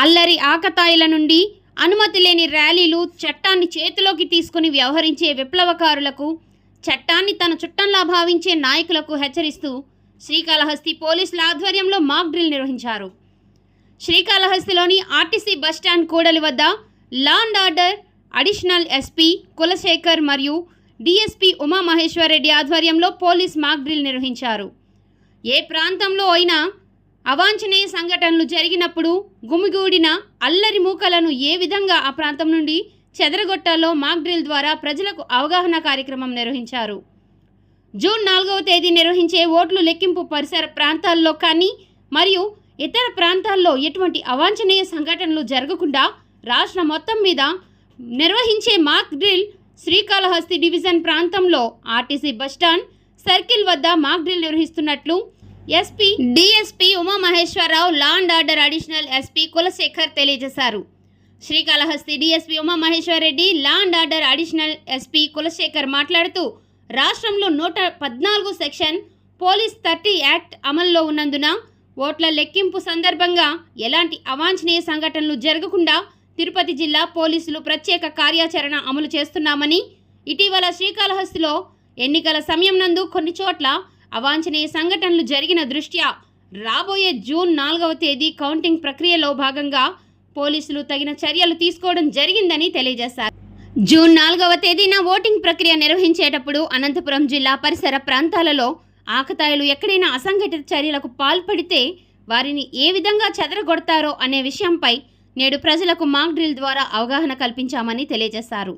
అల్లరి ఆకతాయిల నుండి అనుమతి లేని ర్యాలీలు చట్టాన్ని చేతిలోకి తీసుకుని వ్యవహరించే విప్లవకారులకు చట్టాన్ని తన చుట్టంలా భావించే నాయకులకు హెచ్చరిస్తూ శ్రీకాళహస్తి పోలీసుల ఆధ్వర్యంలో మాక్ డ్రిల్ నిర్వహించారు. శ్రీకాళహస్తిలోని ఆర్టీసీ బస్టాండ్ కూడలి వద్ద law and order additional SP Kulasekhar మరియు డిఎస్పీ ఉమామహేశ్వరరెడ్డి ఆధ్వర్యంలో పోలీస్ మాక్ డ్రిల్ నిర్వహించారు. ఏ ప్రాంతంలో అయినా అవాంఛనీయ సంఘటనలు జరిగినప్పుడు గుమిగూడిన అల్లరి మూకలను ఏ విధంగా ఆ ప్రాంతం నుండి చెదరగొట్టాలో మాక్ డ్రిల్ ద్వారా ప్రజలకు అవగాహన కార్యక్రమం నిర్వహించారు. జూన్ నాలుగవ తేదీ నిర్వహించే ఓట్లు లెక్కింపు పరిసర ప్రాంతాల్లో కానీ మరియు ఇతర ప్రాంతాల్లో ఎటువంటి అవాంఛనీయ సంఘటనలు జరగకుండా రాష్ట్ర మొత్తం మీద నిర్వహించే మాక్ డ్రిల్ శ్రీకాళహస్తి డివిజన్ ప్రాంతంలో ఆర్టీసీ బస్టాండ్ సర్కిల్ వద్ద మాక్ డ్రిల్ నిర్వహిస్తున్నట్లు SP DSP Umamaheswararao law and order additional SP Kulasekhar తెలియజేశారు. Srikalahasti DSP Umamaheswarareddy law and order additional SP Kulasekhar మాట్లాడుతూ రాష్ట్రంలో నూట పద్నాలుగు సెక్షన్ పోలీస్ థర్టీ యాక్ట్ అమల్లో ఉన్నందున ఓట్ల లెక్కింపు సందర్భంగా ఎలాంటి అవాంఛనీయ సంఘటనలు జరగకుండా తిరుపతి జిల్లా పోలీసులు ప్రత్యేక కార్యాచరణ అమలు చేస్తున్నామని ఇటీవల శ్రీకాళహస్తిలో ఎన్నికల సమయం నందు కొన్ని చోట్ల అవాంఛనీయ సంఘటనలు జరిగిన దృష్ట్యా రాబోయే జూన్ నాలుగవ తేదీ కౌంటింగ్ ప్రక్రియలో భాగంగా పోలీసులు తగిన చర్యలు తీసుకోవడం జరిగిందని తెలియజేశారు. జూన్ నాలుగవ తేదీన ఓటింగ్ ప్రక్రియ నిర్వహించేటప్పుడు అనంతపురం జిల్లా పరిసర ప్రాంతాలలో ఆకతాయిలు ఎక్కడైనా అసంఘటిత చర్యలకు పాల్పడితే వారిని ఏ విధంగా చెదరగొడతారో అనే విషయంపై నేడు ప్రజలకు మాక్ డ్రిల్ ద్వారా అవగాహన కల్పించామని తెలియజేశారు.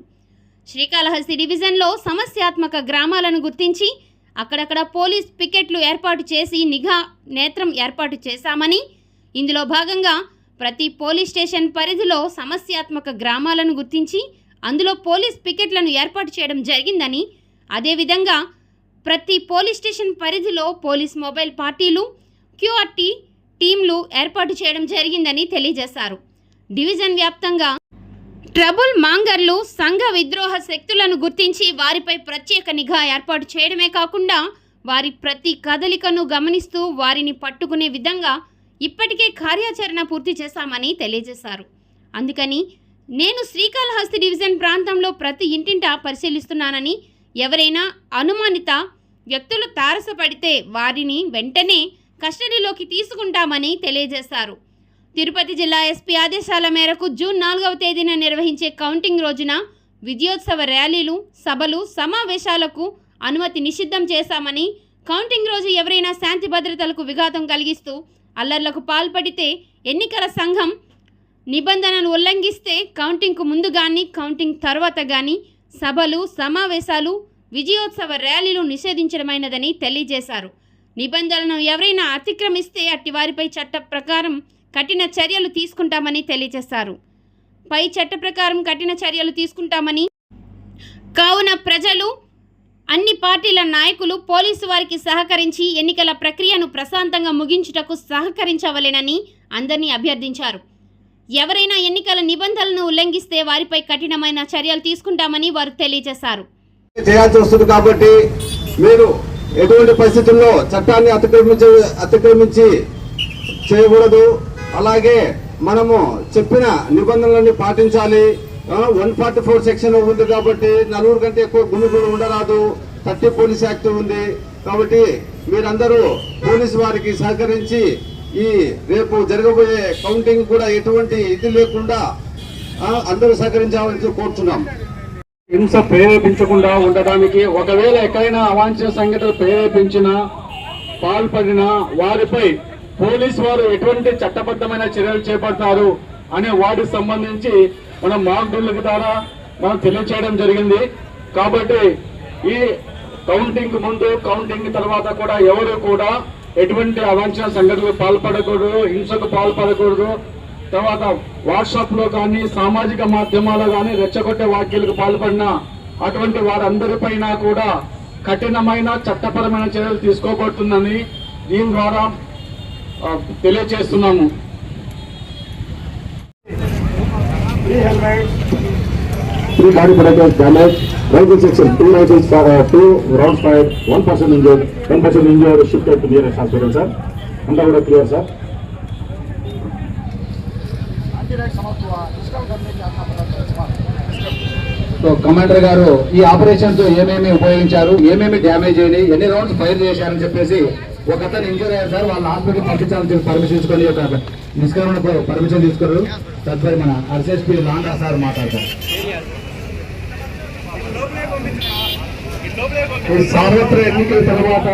శ్రీకాళహస్తి డివిజన్లో సమస్యాత్మక గ్రామాలను గుర్తించి అక్కడక్కడ పోలీస్ పికెట్లు ఏర్పాటు చేసి నిఘా నేత్రం ఏర్పాటు చేశామని ఇందులో భాగంగా ప్రతి పోలీస్ స్టేషన్ పరిధిలో సమస్యాత్మక గ్రామాలను గుర్తించి అందులో పోలీస్ పికెట్లను ఏర్పాటు చేయడం జరిగిందని అదేవిధంగా ప్రతి పోలీస్ స్టేషన్ పరిధిలో పోలీస్ మొబైల్ పార్టీలు క్యూఆర్టీ టీంలు ఏర్పాటు చేయడం జరిగిందని తెలియజేశారు. డివిజన్ వ్యాప్తంగా ట్రబుల్ మాంగర్లు సంఘ విద్రోహ శక్తులను గుర్తించి వారిపై ప్రత్యేక నిఘా ఏర్పాటు చేయడమే కాకుండా వారి ప్రతి కదలికను గమనిస్తూ వారిని పట్టుకునే విధంగా ఇప్పటికే కార్యాచరణ పూర్తి చేశామని తెలియజేశారు. అందుకని నేను శ్రీకాళహస్తి డివిజన్ ప్రాంతంలో ప్రతి ఇంటింటా పరిశీలిస్తున్నానని ఎవరైనా అనుమానిత వ్యక్తులు తారసపడితే వారిని వెంటనే కస్టడీలోకి తీసుకుంటామని తెలియజేశారు. తిరుపతి జిల్లా ఎస్పీ ఆదేశాల మేరకు జూన్ నాలుగవ తేదీన నిర్వహించే కౌంటింగ్ రోజున విజయోత్సవ ర్యాలీలు సభలు సమావేశాలకు అనుమతి నిషిద్ధం చేశామని కౌంటింగ్ రోజు ఎవరైనా శాంతి భద్రతలకు విఘాతం కలిగిస్తూ అల్లర్లకు పాల్పడితే ఎన్నికల సంఘం నిబంధనలు ఉల్లంఘిస్తే కౌంటింగ్కు ముందు కానీ కౌంటింగ్ తర్వాత కానీ సభలు సమావేశాలు విజయోత్సవ ర్యాలీలు నిషేధించడమైనదని తెలియజేశారు. నిబంధనలను ఎవరైనా అతిక్రమిస్తే అట్టి వారిపై చట్ట ప్రకారం కఠిన చర్యలు తీసుకుంటామని తెలియజేశారు. పై చట్ట ప్రకారం కఠిన చర్యలు తీసుకుంటామని కావున ప్రజలు అన్ని పార్టీల నాయకులు పోలీసు వారికి సహకరించి ఎన్నికల ప్రక్రియను ప్రశాంతంగా ముగించుటకు సహకరించవలెనని అందరినీ అభ్యర్థించారు. ఎవరైనా ఎన్నికల నిబంధనలను ఉల్లంఘిస్తే వారిపై కఠినమైన చర్యలు తీసుకుంటామని వారు తెలియజేశారు. చేయాల్సి వస్తుంది కాబట్టి మీరు ఎటువంటి పరిస్థితుల్లో చట్టాన్ని అతిక్రమించి అతిక్రమించి చేయకూడదు. అలాగే మనము చెప్పిన నిబంధనలన్నీ పాటించాలి. వన్ ఫార్టీ ఫోర్ సెక్షన్ ఉంది కాబట్టి నలుగురు కంటే ఎక్కువ గుమిగుడు ఉండరాదు. థర్టీ పోలీస్ యాక్ట్ ఉంది కాబట్టి మీరందరూ పోలీస్ వారికి సహకరించి ఈ రేపు జరగబోయే కౌంటింగ్ కూడా ఎటువంటి ఇది లేకుండా అందరూ సహకరించాలని కోరుతున్నాం హింస ప్రేరేపించకుండా ఉండడానికి ఒకవేళ ఎక్కడైనా అవాంఛనీయ సంఘటనలు ప్రేరేపించినా పాల్పడినా వారిపై పోలీస్ వారు ఎటువంటి చట్టబద్ధమైన చర్యలు చేపడతారు అనే వాటికి సంబంధించి మన మాక్ డ్రిల్ ద్వారా మనం తెలియచేయడం జరిగింది. కాబట్టి ఈ కౌంటింగ్ ముందు కౌంటింగ్ తర్వాత కూడా ఎవరు కూడా ఎటువంటి అవాంఛన సంఘటనలు పాల్పడకూడదు హింసకు పాల్పడకూడదు. తర్వాత వాట్సాప్లో కానీ సామాజిక మాధ్యమాల్లో కానీ రెచ్చగొట్టే వ్యాఖ్యలకు పాల్పడిన అటువంటి వారందరిపైన కూడా కఠినమైన చట్టపరమైన చర్యలు తీసుకోబడుతుందని దీని ద్వారా తెలియచేస్తున్నాము. కమాండర్ గారు ఈ ఆపరేషన్తో ఏమేమి ఉపయోగించారు ఏమేమి డ్యామేజ్ అయినాయి ఎన్ని రౌండ్స్ ఫైర్ చేశారని చెప్పేసి ఒక అతను ఇంజూర్ అయ్యారు సార్ వాళ్ళ హాస్పిటల్ పంపించాలని చెప్పి పర్మిషన్ తీసుకొని ఒక నిష్క్రమణ పర్మిషన్ తీసుకున్నారు. తదుపరి మన ఆర్సీఎస్పీ లాండా సార్ మాట్లాడతారు. ఈ సార్వత్రిక ఎన్నికల తర్వాత